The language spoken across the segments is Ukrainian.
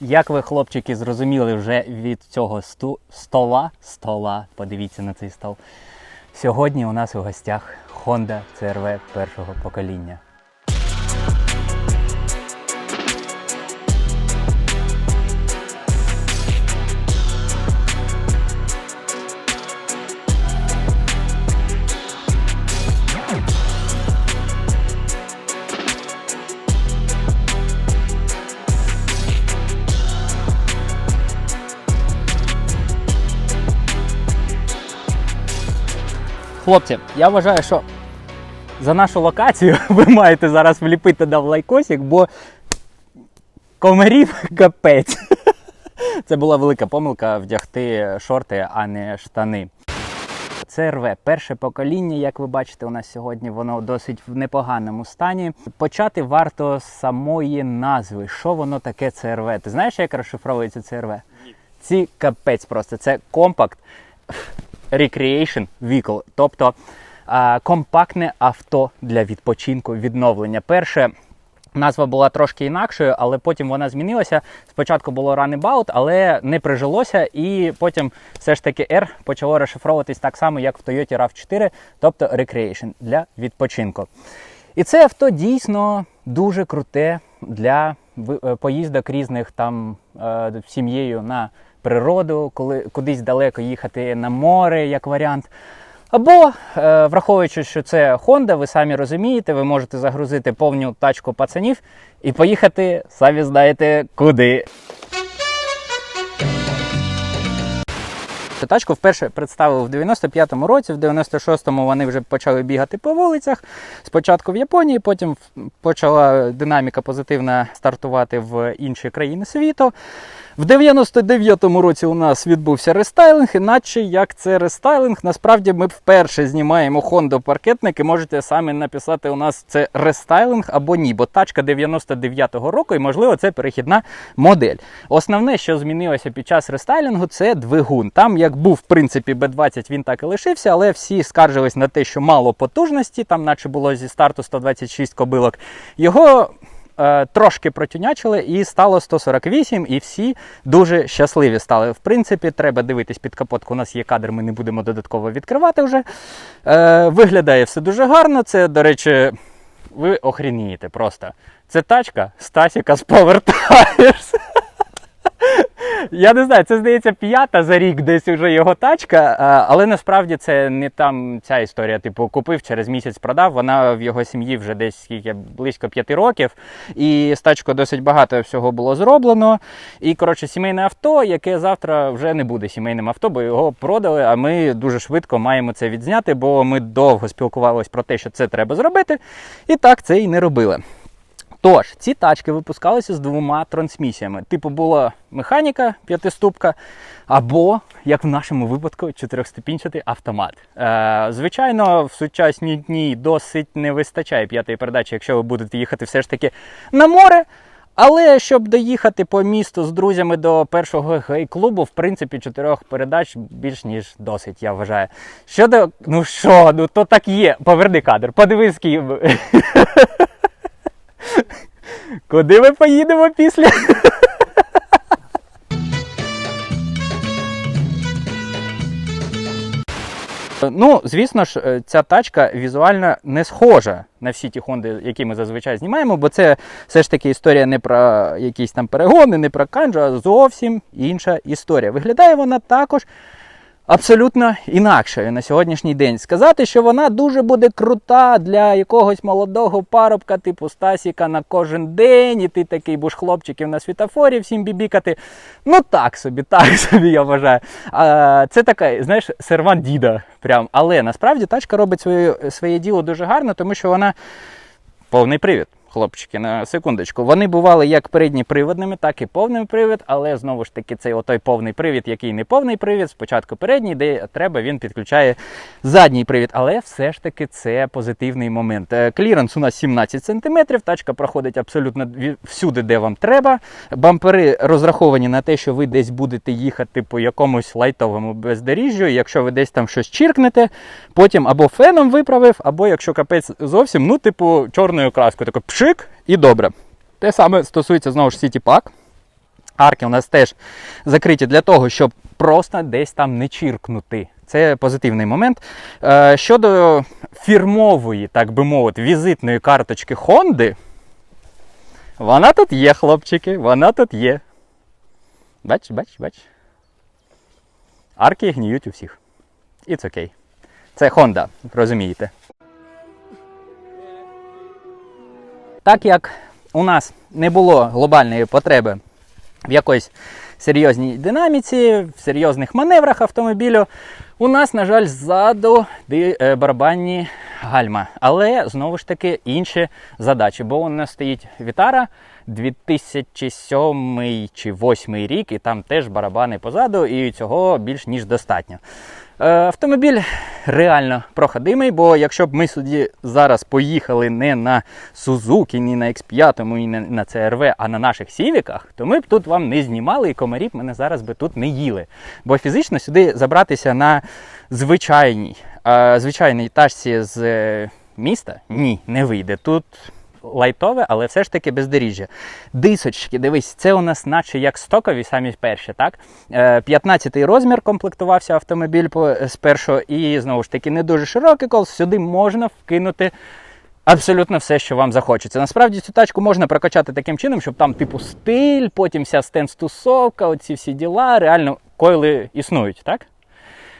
Як ви, хлопчики, зрозуміли вже від цього сту... стола, стола, подивіться на цей стол. Сьогодні у нас у гостях Honda CRV першого покоління. Хлопці, я вважаю, що за нашу локацію ви маєте зараз вліпити дав лайкосик, бо комарів капець. Це була велика помилка вдягти шорти, а не штани. ЦРВ перше покоління, як ви бачите, у нас сьогодні воно досить в непоганому стані. Почати варто з самої назви. Що воно таке ЦРВ? Ти знаєш, як розшифровується ЦРВ? Ні. Ці капець просто. Це компакт Recreation Vehicle, тобто компактне авто для відпочинку відновлення. Перше. Назва була трошки інакшою, але потім вона змінилася. Спочатку було Runabout, але не прижилося, і потім все ж таки R почало розшифровуватись так само, як в Toyota RAV4, тобто Recreation для відпочинку. І це авто дійсно дуже круте для е, поїздок різних там е, сім'єю на природу, коли кудись далеко їхати на море, як варіант. Або, е, враховуючи, що це Honda, ви самі розумієте, ви можете загрузити повну тачку пацанів і поїхати, самі знаєте, куди. Цю тачку вперше представили в 95-му році, в 96-му вони вже почали бігати по вулицях. Спочатку в Японії, потім почала динаміка позитивна стартувати в інші країни світу. В 99-му році у нас відбувся рестайлинг, іначе як це рестайлинг, насправді ми вперше знімаємо Honda паркетник і можете самі написати у нас це рестайлинг або ні, бо тачка 99-го року і можливо це перехідна модель. Основне, що змінилося під час рестайлінгу, це двигун. Там як був в принципі B20, він так і лишився, але всі скаржились на те, що мало потужності, там наче було зі старту 126 кобилок. Його трошки протюнячили і стало 148, і всі дуже щасливі стали. В принципі, треба дивитись під капотку. У нас є кадр, ми не будемо додатково відкривати вже. Е, виглядає все дуже гарно. Це, до речі, ви охрінієте просто. Це тачка Стасіка з Power Tires. Я не знаю, це здається п'ята за рік десь вже його тачка, але насправді це не там ця історія. Типу, купив через місяць продав. Вона в його сім'ї вже десь скільки близько п'яти років. І з тачкою досить багато всього було зроблено. І коротше, сімейне авто, яке завтра вже не буде сімейним авто, бо його продали. А ми дуже швидко маємо це відзняти, бо ми довго спілкувалися про те, що це треба зробити. І так це і не робили. Тож, ці тачки випускалися з двома трансмісіями. Типу була механіка п'ятиступка, або, як в нашому випадку, чотирьохступінчатий автомат. Е, звичайно, в сучасній дні досить не вистачає п'ятої передачі, якщо ви будете їхати все ж таки на море. Але щоб доїхати по місту з друзями до першого гей-клубу, в принципі, чотирьох передач більш ніж досить, я вважаю. Щодо, ну що, ну то так є. Поверни кадр, подивись, ким. Куди ми поїдемо після? Ну, звісно ж, е, ця тачка візуально не схожа на всі ті Хонди, які ми зазвичай знімаємо, бо це все ж таки історія не про якісь там перегони, не про канджу, а зовсім інша історія. Виглядає вона також абсолютно інакшою на сьогоднішній день. Сказати, що вона дуже буде крута для якогось молодого парубка, типу Стасіка на кожен день, і ти такий будеш хлопчиків на світофорі всім бібікати. Ну так собі, так собі, я вважаю. А, це така, знаєш, сервант діда. Прям. Але насправді тачка робить своє, своє діло дуже гарно, тому що вона повний привід. Хлопчики, на секундочку. Вони бували як передні приводними, так і повний привід, але знову ж таки цей отой повний привід, який не повний привід, спочатку передній, де треба, він підключає задній привід. Але все ж таки це позитивний момент. Е, Кліренс у нас 17 см, тачка проходить абсолютно всюди, де вам треба. Бампери розраховані на те, що ви десь будете їхати по якомусь лайтовому бездоріжжю. Якщо ви десь там щось чіркнете, потім або феном виправив, або якщо капець зовсім, ну, типу, чорною краскою, тако пшик і добре. Те саме стосується знову ж Pack. Арки у нас теж закриті для того, щоб просто десь там не чіркнути. Це позитивний момент. Е, щодо фірмової, так би мовити, візитної карточки Honda, вона тут є, хлопчики, вона тут є. Бач, бач, бач. Арки гніють у всіх. Це окей. Це Honda, розумієте. Так як у нас не було глобальної потреби в якоїсь серйозній динаміці, в серйозних маневрах автомобілю, у нас, на жаль, ззаду е, барабанні гальма. Але знову ж таки інші задачі, бо у нас стоїть Вітара 2007 чи 2008 рік, і там теж барабани позаду, і цього більш ніж достатньо. Е, Автомобіль реально проходимий, бо якщо б ми сюди зараз поїхали не на Сузуки, ні на X5 і не на CRV, а на наших сівіках, то ми б тут вам не знімали і комарі б мене зараз би тут не їли. Бо фізично сюди забратися на звичайній, е, звичайній тачці з е, міста ні, не вийде. Тут лайтове, але все ж таки бездоріжжя. Дисочки, дивись, це у нас наче як стокові, самі перші, так? Е, 15-й розмір комплектувався автомобіль по, з першого, і знову ж таки не дуже широкий кол. Сюди можна вкинути. Абсолютно все, що вам захочеться. Насправді цю тачку можна прокачати таким чином, щоб там, типу, стиль, потім вся стенс-тусовка, оці всі діла, реально койли існують, так?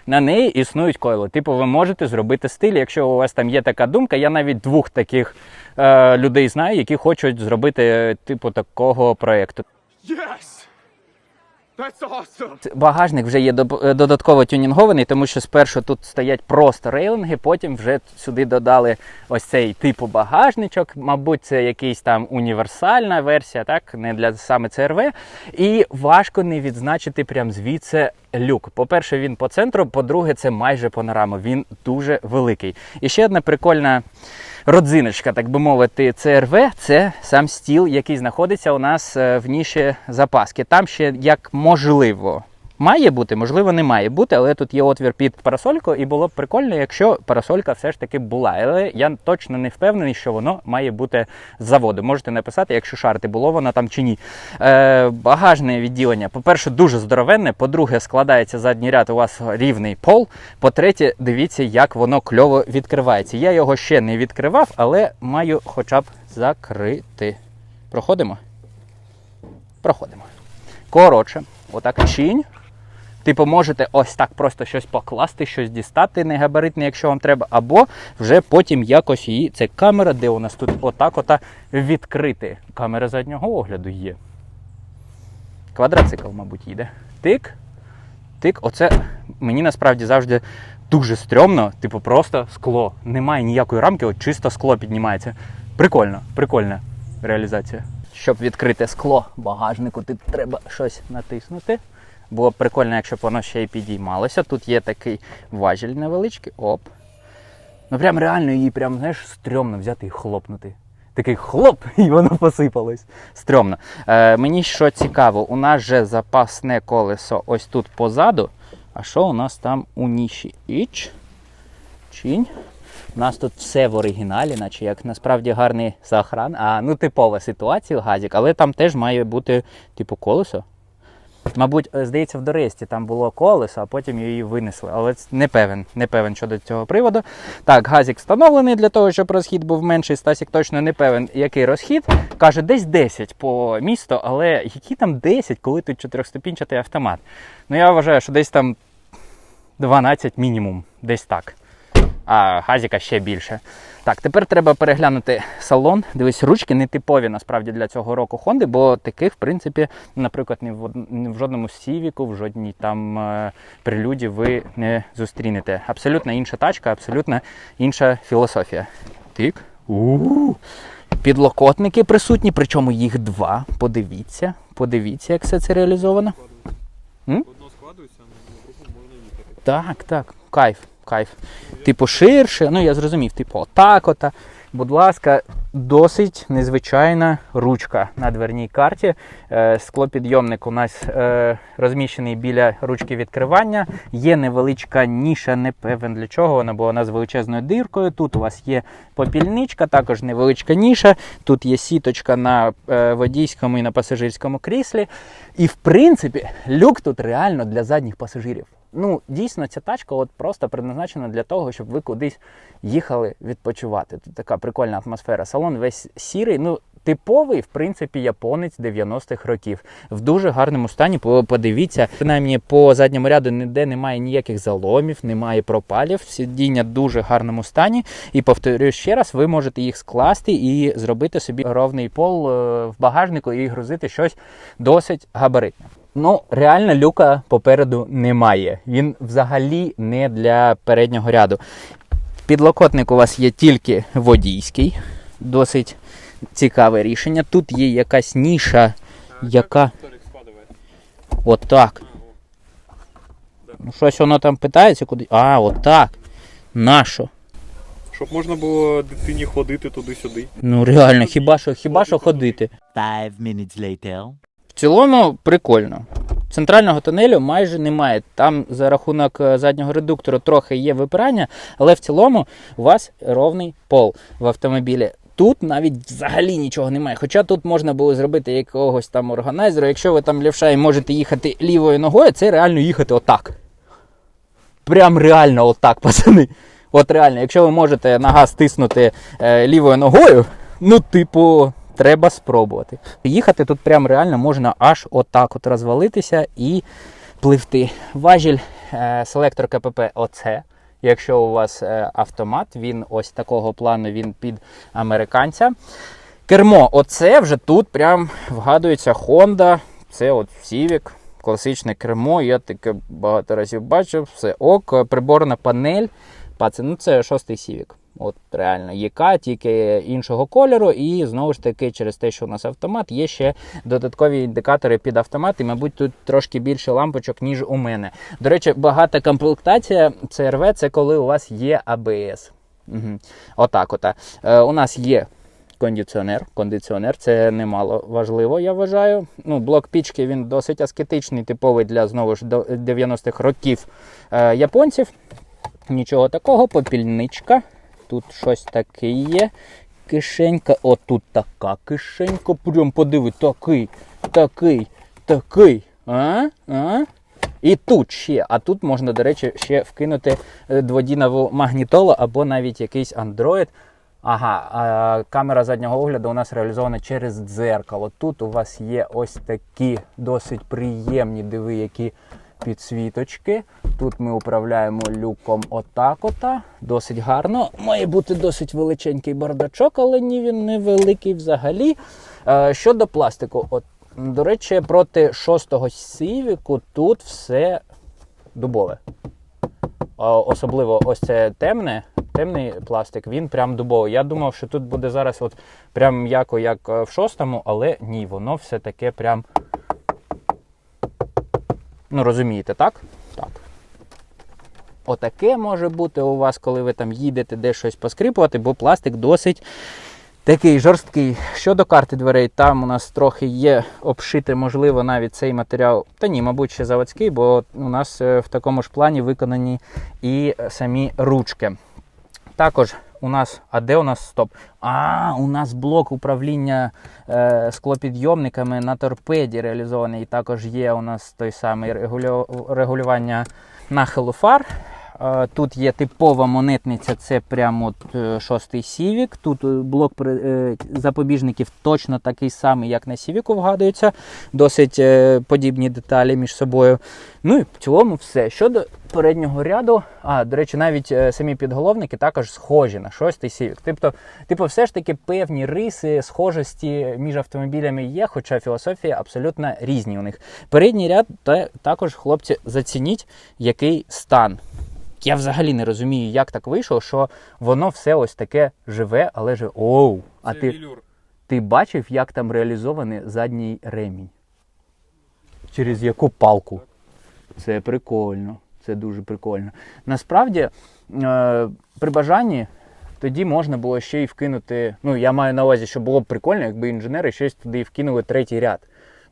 на неї існують койли. Типу, ви можете зробити стиль, якщо у вас там є така думка. Я навіть двох таких е, людей знаю, які хочуть зробити типу такого проєкту. Yes! That's awesome! Багажник вже є е, додатково тюнінгований, тому що спершу тут стоять просто рейлинги, потім вже сюди додали ось цей типу багажничок. Мабуть, це якийсь там універсальна версія, так, не для саме CRV. І важко не відзначити прям звідси люк. По-перше, він по центру, по-друге, це майже панорама. Він дуже великий. І ще одна прикольна. Родзиночка, так би мовити, ЦРВ – це сам стіл, який знаходиться у нас е, в ніші запаски. Там ще як можливо. Має бути, можливо, не має бути, але тут є отвір під парасольку, і було б прикольно, якщо парасолька все ж таки була. Але я точно не впевнений, що воно має бути з заводу. Можете написати, якщо шарити, було воно там чи ні. Е, багажне відділення, по-перше, дуже здоровенне. По-друге, складається задній ряд, у вас рівний пол. По-третє, дивіться, як воно кльово відкривається. Я його ще не відкривав, але маю хоча б закрити. Проходимо? Проходимо. Коротше, отак чинь. Типу, можете ось так просто щось покласти, щось дістати негабаритне, якщо вам треба, або вже потім якось її. Це камера, де у нас тут отак ота відкрити. Камера заднього огляду є. Квадроцикл, мабуть, їде. Тик. Тик. Оце мені насправді завжди дуже стрьомно, типу, просто скло. Немає ніякої рамки, от чисто скло піднімається. Прикольно, прикольна реалізація. Щоб відкрити скло багажнику, тут треба щось натиснути. Було б прикольно, якщо б воно ще й підіймалося. Тут є такий важіль невеличкий. Оп. Ну прям реально її прям, знаєш, стрьомно взяти і хлопнути. Такий хлоп, і воно посипалось. Стрьомно. Е, мені що цікаво, у нас же запасне колесо ось тут позаду. А що у нас там у ніші? Іч. Чинь. У нас тут все в оригіналі, наче як насправді гарний сохран. А ну типова ситуація, газік, але там теж має бути, типу, колесо. Мабуть, е, здається, в Доресті там було колесо, а потім її винесли. Але не певен, не певен щодо цього приводу. Так, газік встановлений для того, щоб розхід був менший. Стасік точно не певен, який розхід. Каже, десь 10 по місту, але які там 10, коли тут чотирьохступінчатий автомат? Ну я вважаю, що десь там 12 мінімум, десь так. А газіка ще більше. Так, тепер треба переглянути салон. Дивись, ручки не типові насправді для цього року Honda, бо таких, в принципі, наприклад, ні в, ні в жодному Сівіку, в жодній там е, прелюді ви не зустрінете. Абсолютно інша тачка, абсолютно інша філософія. Тик. У-у-у. Підлокотники присутні, причому їх два. Подивіться, подивіться, як все це реалізовано. Одно складується, на другу можна їхати. Так, так, кайф, кайф. Типу ширше, ну я зрозумів, типу, отак ота. Будь ласка, досить незвичайна ручка на дверній карті. Е, Склопідйомник у нас е, розміщений біля ручки відкривання. Є невеличка ніша, не певен для чого вона, бо вона з величезною диркою. Тут у вас є попільничка, також невеличка ніша. Тут є сіточка на е, водійському і на пасажирському кріслі. І в принципі, люк тут реально для задніх пасажирів. Ну, дійсно, ця тачка от просто предназначена для того, щоб ви кудись їхали відпочивати. Тут така прикольна атмосфера. Салон весь сірий. Ну, типовий, в принципі, японець 90-х років. В дуже гарному стані. Подивіться, принаймні по задньому ряду ніде немає ніяких заломів, немає пропалів. Сидіння в дуже гарному стані. І повторюю ще раз, ви можете їх скласти і зробити собі ровний пол е, в багажнику і грузити щось досить габаритне. Ну, реально люка попереду немає. Він взагалі не для переднього ряду. Підлокотник у вас є тільки водійський, досить цікаве рішення. Тут є якась ніша, яка отак. Ну, щось воно там питається куди. А, отак. Нащо? Щоб можна було дитині ходити туди-сюди. Ну реально, хіба що, хіба що ходити. Five minutes later. В цілому прикольно. Центрального тунелю майже немає. Там за рахунок е, заднього редуктору трохи є випирання, але в цілому у вас ровний пол в автомобілі. Тут навіть взагалі нічого немає. Хоча тут можна було зробити якогось там органайзера. Якщо ви там лівша і можете їхати лівою ногою, це реально їхати отак. Прям реально отак, пацани. От реально, якщо ви можете на газ тиснути е, лівою ногою, ну, типу, треба спробувати. Їхати тут прям реально можна аж отак от розвалитися і пливти. Важіль е, селектор КПП ОЦ. Якщо у вас е, автомат, він ось такого плану, він під американця. Кермо, оце вже тут прям вгадується Honda. Це от Civic, класичне кермо. Я таке багато разів бачив. Все ок, приборна панель. Пацан, ну це шостий Civic. От реально ЄК, тільки іншого кольору, і знову ж таки, через те, що у нас автомат, є ще додаткові індикатори під автомат, і, мабуть, тут трошки більше лампочок, ніж у мене. До речі, багата комплектація CRV це коли у вас є ABS. Угу. Отак, ота. Е, у нас є кондиціонер. Кондиціонер це немало важливо, я вважаю. Ну, блок пічки він досить аскетичний, типовий для знову ж до 90-х років е, японців. Нічого такого, попільничка. Тут щось таке є. Кишенька. О, тут така кишенька. Прям подиви, такий, такий, такий. А? А? І тут ще. А тут можна, до речі, ще вкинути е, дводінову магнітолу або навіть якийсь Android. Ага, камера заднього огляду у нас реалізована через дзеркало. Тут у вас є ось такі досить приємні диви, які підсвіточки. Тут ми управляємо люком отак ота. Досить гарно. Має бути досить величенький бардачок, але ні, він не великий взагалі. Е, щодо пластику, от, до речі, проти шостого сівіку тут все дубове. Особливо ось це темне, темний пластик, він прям дубовий. Я думав, що тут буде зараз от прям м'яко, як е, в шостому, але ні, воно все таке прям. Ну, розумієте, так? Так. Отаке може бути у вас, коли ви там їдете де щось поскрипувати, бо пластик досить такий жорсткий. Щодо карти дверей, там у нас трохи є обшити, можливо, навіть цей матеріал. Та ні, мабуть, ще заводський, бо у нас е, в такому ж плані виконані і самі ручки. Також у нас, а де у нас стоп? А, у нас блок управління е, склопідйомниками на торпеді реалізований. І також є у нас той самий регулю... регулювання нахилу фар. Тут є типова монетниця, це прямо от е, шостий Сівік. Тут е, блок е, запобіжників точно такий самий, як на Сівіку вгадується. Досить подібні деталі між собою. Ну і в цілому все. Щодо переднього ряду, а, до речі, навіть самі підголовники також схожі на шостий Сівік. Тобто, типу, все ж таки певні риси, схожості між автомобілями є, хоча філософія абсолютно різні у них. Передній ряд та, також, хлопці, зацініть, який стан. Я взагалі не розумію, як так вийшло, що воно все ось таке живе, але же оу. А Це ти, ти бачив, як там реалізований задній ремінь? Через яку палку? Це прикольно. Це дуже прикольно. Насправді, е, при бажанні тоді можна було ще й вкинути. Ну, я маю на увазі, що було б прикольно, якби інженери щось туди вкинули третій ряд.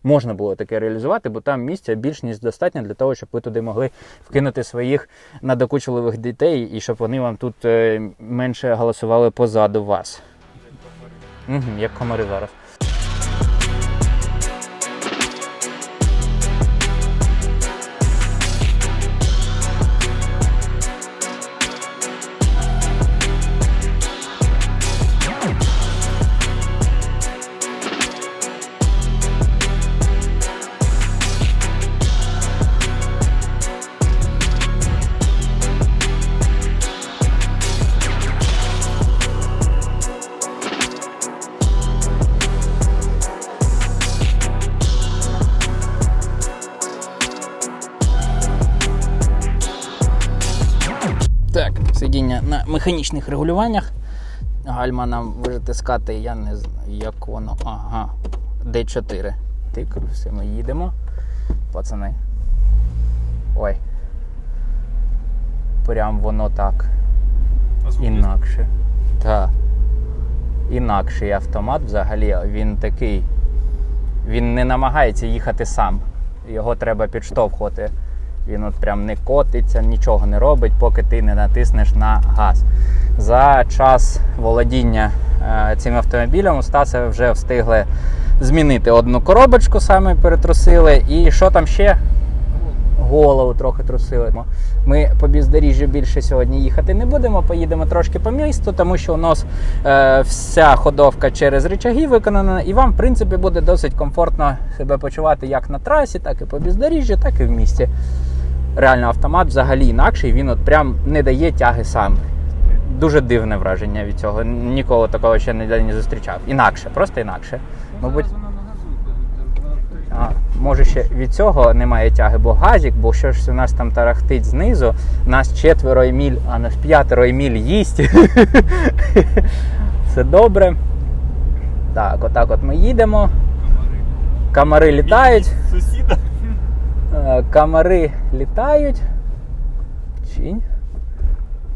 Можна було таке реалізувати, бо там місця більш ніж достатньо для того, щоб ви туди могли вкинути своїх надокучливих дітей і щоб вони вам тут е, менше голосували позаду вас. Угу, як комари зараз. На механічних регулюваннях. Гальма нам витискати, я не знаю, як воно. Ага. D4. Тик, все, ми їдемо. Пацани. Ой. Прям воно так. Інакше. Так. Інакший автомат взагалі, він такий. Він не намагається їхати сам. Його треба підштовхувати. Він от прям не котиться, нічого не робить, поки ти не натиснеш на газ. За час володіння е, цим автомобілем у Стаса вже встигли змінити одну коробочку, саме перетрусили. І що там ще? Голову трохи трусили. Ми по бездоріжжю більше сьогодні їхати не будемо. Поїдемо трошки по місту, тому що у нас е, вся ходовка через рычаги виконана, і вам, в принципі, буде досить комфортно себе почувати як на трасі, так і по бездоріжжю, так і в місті. Реально, автомат взагалі інакший, він от прям не дає тяги сам. Дуже дивне враження від цього. Ніколи такого ще ніде не зустрічав. Інакше, просто інакше. Мабуть, а, може ще від цього немає тяги, бо газік, бо що ж у нас там тарахтить знизу, нас четверо еміль, а нас п'ятеро еміль їсть. Все добре. Так, отак от ми їдемо. Камари літають. Сусіда. Е, Камари літають. Чинь.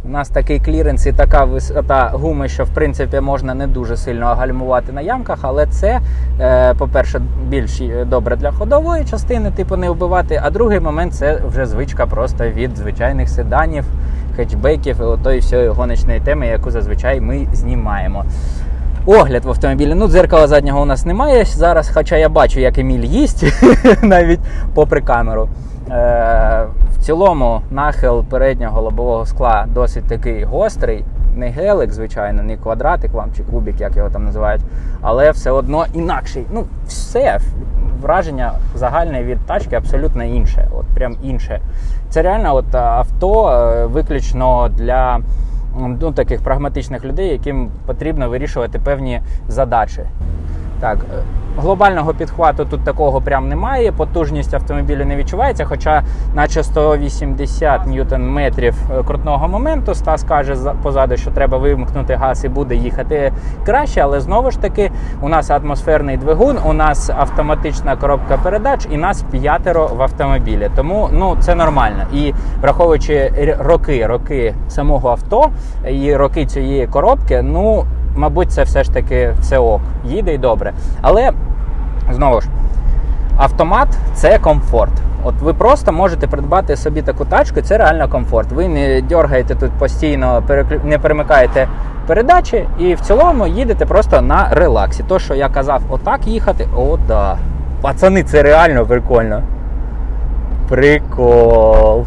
У нас такий кліренс і така висота гуми, що в принципі можна не дуже сильно гальмувати на ямках, але це, е, по-перше, більш е, добре для ходової частини, типу не вбивати. А другий момент це вже звичка просто від звичайних седанів, хетчбеків і отої всієї гоночної теми, яку зазвичай ми знімаємо. Огляд в автомобілі. Ну, дзеркала заднього у нас немає зараз, хоча я бачу, як Еміль їсть, навіть попри камеру. Е, в цілому нахил переднього лобового скла досить такий гострий. Не гелик, звичайно, не квадратик вам чи кубик, як його там називають, але все одно інакший. Ну, все, враження загальне від тачки абсолютно інше. От прям інше. Це реально от авто е, виключно для ну, таких прагматичних людей, яким потрібно вирішувати певні задачі. Так, е, глобального підхвату тут такого прям немає. Потужність автомобіля не відчувається, хоча наче 180 ньютон метрів е, крутного моменту. Стас каже позаду, що треба вимкнути газ і буде їхати краще, але знову ж таки, у нас атмосферний двигун, у нас автоматична коробка передач, і нас п'ятеро в автомобілі. Тому ну це нормально. І враховуючи роки, роки самого авто і роки цієї коробки, ну мабуть, це все ж таки все ок, їде і добре. Але знову ж, автомат це комфорт. От ви просто можете придбати собі таку тачку, це реально комфорт. Ви не дергаєте тут постійно, не перемикаєте передачі, і в цілому їдете просто на релаксі. То, що я казав, отак їхати, о, да. Пацани, це реально прикольно. Прикол.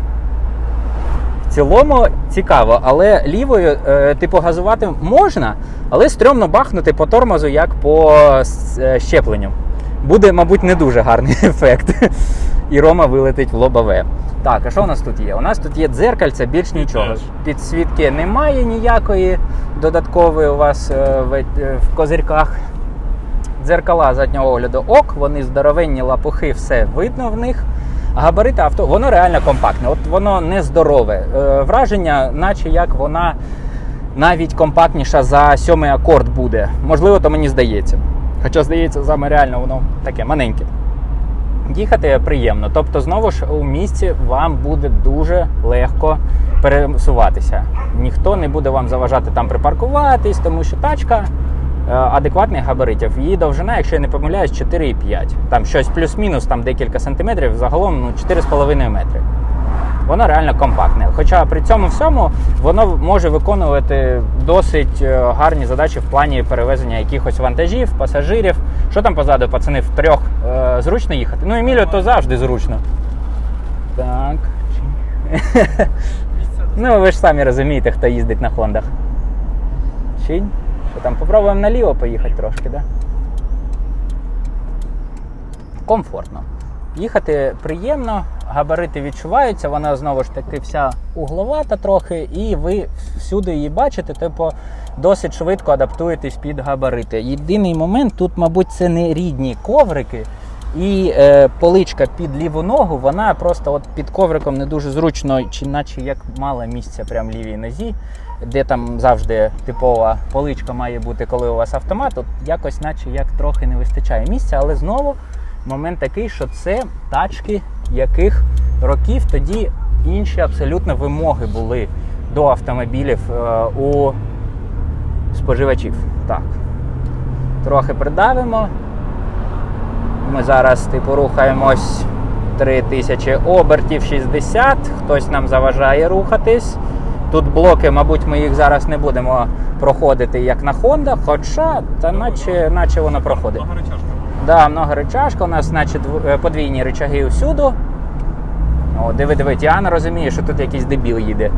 В цілому цікаво, але лівою, е, типу, газувати можна, але стрьомно бахнути по тормозу, як по е, щепленню. Буде, мабуть, не дуже гарний ефект. І Рома вилетить в лобове. Так, а що у нас тут є? У нас тут є дзеркальце, більш нічого. Підсвітки немає ніякої додаткової у вас в, е, в козирках. Дзеркала заднього огляду ок, вони здоровенні лапухи, все видно в них. Габарити авто, воно реально компактне, от воно не здорове. Е, враження, наче як вона навіть компактніша за сьомий акорд буде. Можливо, то мені здається. Хоча, здається, саме реально воно таке маленьке. Їхати приємно. Тобто, знову ж у місті вам буде дуже легко пересуватися. Ніхто не буде вам заважати там припаркуватись, тому що тачка адекватних габаритів. Її довжина, якщо я не помиляюсь, 4,5. Там щось плюс-мінус, там декілька сантиметрів, загалом ну, 4,5 метри. Воно реально компактне. Хоча при цьому всьому воно може виконувати досить е, гарні задачі в плані перевезення якихось вантажів, пасажирів. Що там позаду, пацани, в трьох е, зручно їхати? Ну, Емілію то завжди зручно. Так. ну, ви ж самі розумієте, хто їздить на Хондах. Чинь? Що там, попробуємо наліво поїхати трошки. Да? Комфортно. Їхати приємно, габарити відчуваються, вона знову ж таки вся угловата трохи, і ви всюди її бачите, типу досить швидко адаптуєтесь під габарити. Єдиний момент тут, мабуть, це не рідні коврики. І е, поличка під ліву ногу, вона просто от під ковриком не дуже зручно, чи наче як мало місця прям лівій нозі, де там завжди типова поличка має бути, коли у вас автомат, от якось наче як трохи не вистачає місця, але знову момент такий, що це тачки, яких років тоді інші абсолютно вимоги були до автомобілів е, у споживачів. Так. Трохи придавимо. Ми зараз типу рухаємось 3000 обертів 60. Хтось нам заважає рухатись. Тут блоки, мабуть, ми їх зараз не будемо проходити як на Honda, хоча та наче, наче воно проходить. Много речашка. Да, много рычажка, у нас, значить, дв- е, подвійні рычаги усюду. О, диви, диви, Тіана розуміє, що тут якийсь дебіл їде.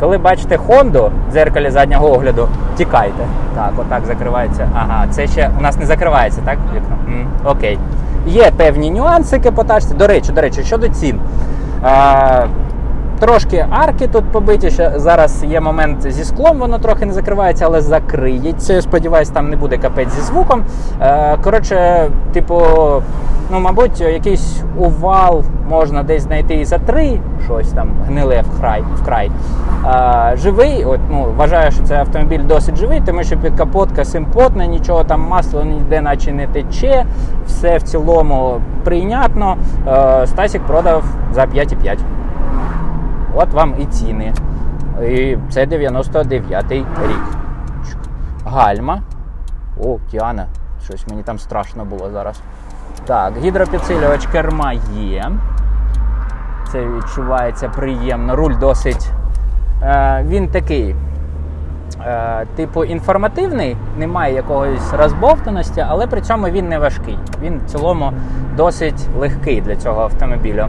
Коли бачите Хонду в дзеркалі заднього огляду, тікайте. Так, отак закривається. Ага, це ще у нас не закривається, так? Вікно? М, окей. Є певні нюансики по тачці. До речі, до речі, щодо цін. А, Трошки арки тут побиті. Ще зараз є момент зі склом, воно трохи не закривається, але закриється. Сподіваюсь, там не буде капець зі звуком. Е, коротше, типу, ну, мабуть, якийсь увал можна десь знайти і за три, щось там гниле вкрай. вкрай. Е, живий, от, ну, вважаю, що цей автомобіль досить живий, тому що підкапотка симпотна, нічого там масло ніде наче не тече, все в цілому прийнятно. Е, Стасік продав за 5,5. От вам і ціни. І це 99-й рік. Гальма. О, Тіана. Щось мені там страшно було зараз. Так, гідропідсилювач керма є. Це відчувається приємно. Руль досить. Е, він такий. Е, типу інформативний, немає якоїсь розбовтаності, але при цьому він не важкий. Він в цілому досить легкий для цього автомобіля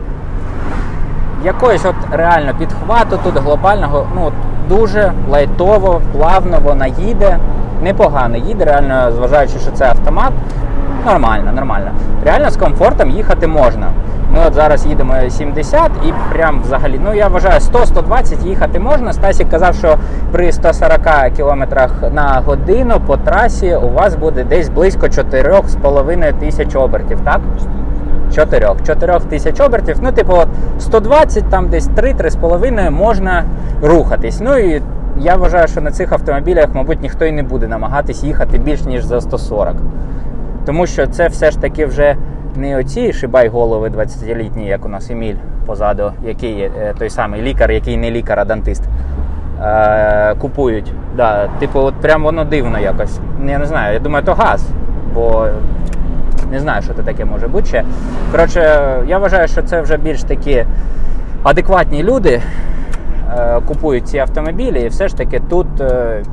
якоїсь от реально підхвату тут глобального, ну дуже лайтово, плавно вона їде. Непогано їде, реально, зважаючи, що це автомат. Нормально, нормально. Реально з комфортом їхати можна. Ми от зараз їдемо 70 і прям взагалі, ну я вважаю, 100-120 їхати можна. Стасік казав, що при 140 км на годину по трасі у вас буде десь близько 4,5 тисяч обертів, так? 4. 4 тисяч обертів. Ну, типу, от 120, там десь 3-3,5 можна рухатись. Ну і я вважаю, що на цих автомобілях, мабуть, ніхто і не буде намагатись їхати більш ніж за 140. Тому що це все ж таки вже не оці шибай голови 20-літні, як у нас Еміль позаду, який е, той самий лікар, який не лікар, а дантист. Е, купують. Да, типу, от прям воно дивно якось. Я не знаю, я думаю, то газ. Бо не знаю, що це таке може бути ще. Коротше, я вважаю, що це вже більш такі адекватні люди е, купують ці автомобілі, і все ж таки тут е,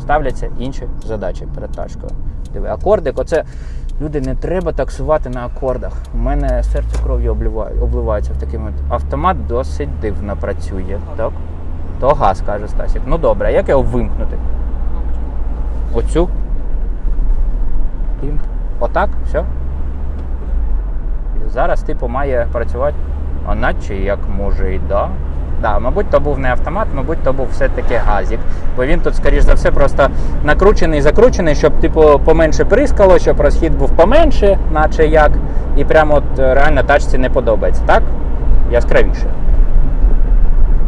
ставляться інші задачі перед тачкою. Диви, акордик, оце люди не треба таксувати на акордах. У мене серце кров'ю обливається в такий момент. Автомат досить дивно працює. Так? То газ, каже Стасік. Ну добре, а як його вимкнути? Оцю? Пімп. Отак, все. І зараз, типу, має працювати, а наче як може і да. Да, мабуть, то був не автомат, мабуть, то був все-таки газік. Бо він тут, скоріш за все, просто накручений, закручений, щоб, типу, поменше прискало, щоб розхід був поменше, наче як. І прямо от реально тачці не подобається, так? Яскравіше.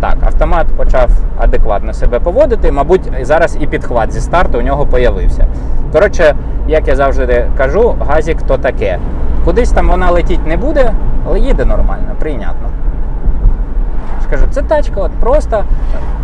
Так, автомат почав адекватно себе поводити. Мабуть, зараз і підхват зі старту у нього появився. Коротше, як я завжди кажу, газік то таке. Кудись там вона летіть не буде, але їде нормально, прийнятно. Скажу, це тачка, от просто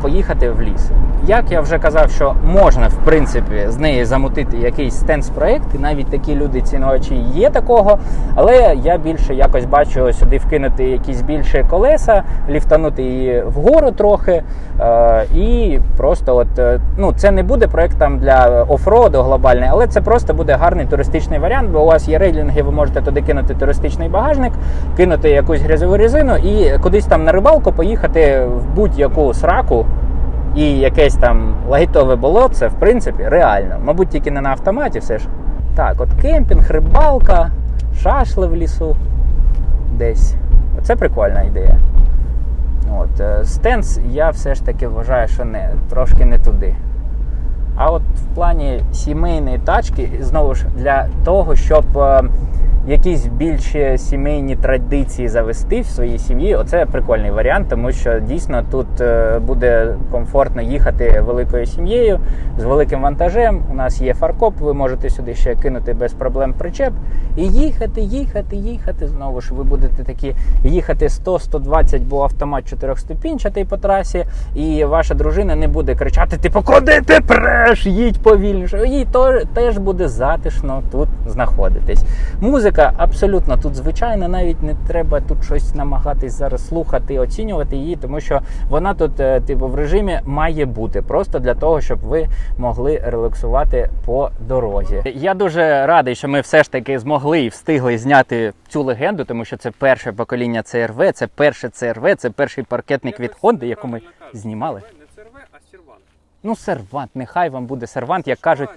поїхати в ліс. Як я вже казав, що можна в принципі з неї замутити якийсь стенс-проект, і навіть такі люди цінувачі є такого. Але я більше якось бачу сюди вкинути якісь більші колеса, ліфтанути її вгору трохи. Е, і просто от е, ну це не буде проект там для офроду глобальний, але це просто буде гарний туристичний варіант, бо у вас є рейлінги, ви можете туди кинути туристичний багажник, кинути якусь грязову резину і кудись там на рибалку поїхати в будь-яку сраку. І якесь там лайтове болото, це в принципі реально. Мабуть, тільки не на автоматі все ж. Так, от кемпінг, рибалка, шашли в лісу десь. Оце прикольна ідея. От, е, стенс я все ж таки вважаю, що не, трошки не туди. А от в плані сімейної тачки, знову ж для того, щоб е, якісь більші сімейні традиції завести в своїй сім'ї, оце прикольний варіант, тому що дійсно тут е, буде комфортно їхати великою сім'єю з великим вантажем. У нас є фаркоп, ви можете сюди ще кинути без проблем причеп і їхати, їхати, їхати. Знову ж ви будете такі їхати 100-120, бо автомат чотирьохступінчатий по трасі, і ваша дружина не буде кричати: Типу, куди ти преш? Їдь повільніше. Їй теж буде затишно тут знаходитись. Музика абсолютно тут звичайна, навіть не треба тут щось намагатись зараз слухати, оцінювати її, тому що вона тут, е, типу, в режимі має бути просто для того, щоб ви могли релаксувати по дорозі. Я дуже радий, що ми все ж таки змогли і встигли зняти цю легенду, тому що це перше покоління CRV, це перше CRV, це перший паркетник від Honda, яку ми знімали. Не ЦРВ, а сервант. Ну, сервант, нехай вам буде сервант, як кажуть.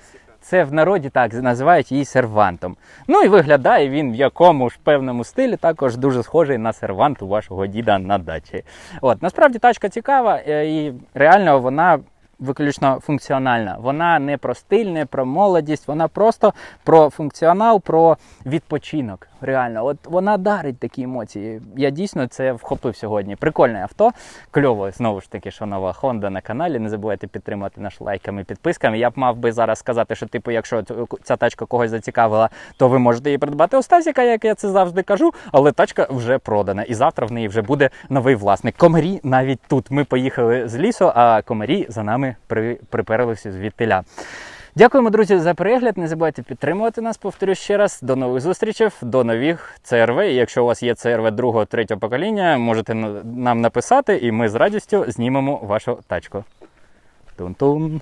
Це в народі так називають її сервантом. Ну і виглядає він в якому ж певному стилі також дуже схожий на сервант у вашого діда на дачі. От насправді тачка цікава е, і реально вона. Виключно функціональна. Вона не про стиль, не про молодість, вона просто про функціонал, про відпочинок. Реально, от вона дарить такі емоції. Я дійсно це вхопив сьогодні. Прикольне авто. Кльово, знову ж таки, що нова Honda на каналі. Не забувайте підтримати наш лайками, підписками. Я б мав би зараз сказати, що типу, якщо ця тачка когось зацікавила, то ви можете її придбати у Стасіка, як я це завжди кажу. Але тачка вже продана, і завтра в неї вже буде новий власник. Комарі навіть тут. Ми поїхали з лісу, а комарі за нами при, приперлися звідтиля. Дякуємо, друзі, за перегляд. Не забувайте підтримувати нас. Повторю ще раз. До нових зустрічей, до нових CRV. І якщо у вас є CRV другого, третього покоління, можете нам написати, і ми з радістю знімемо вашу тачку. Тун-тун.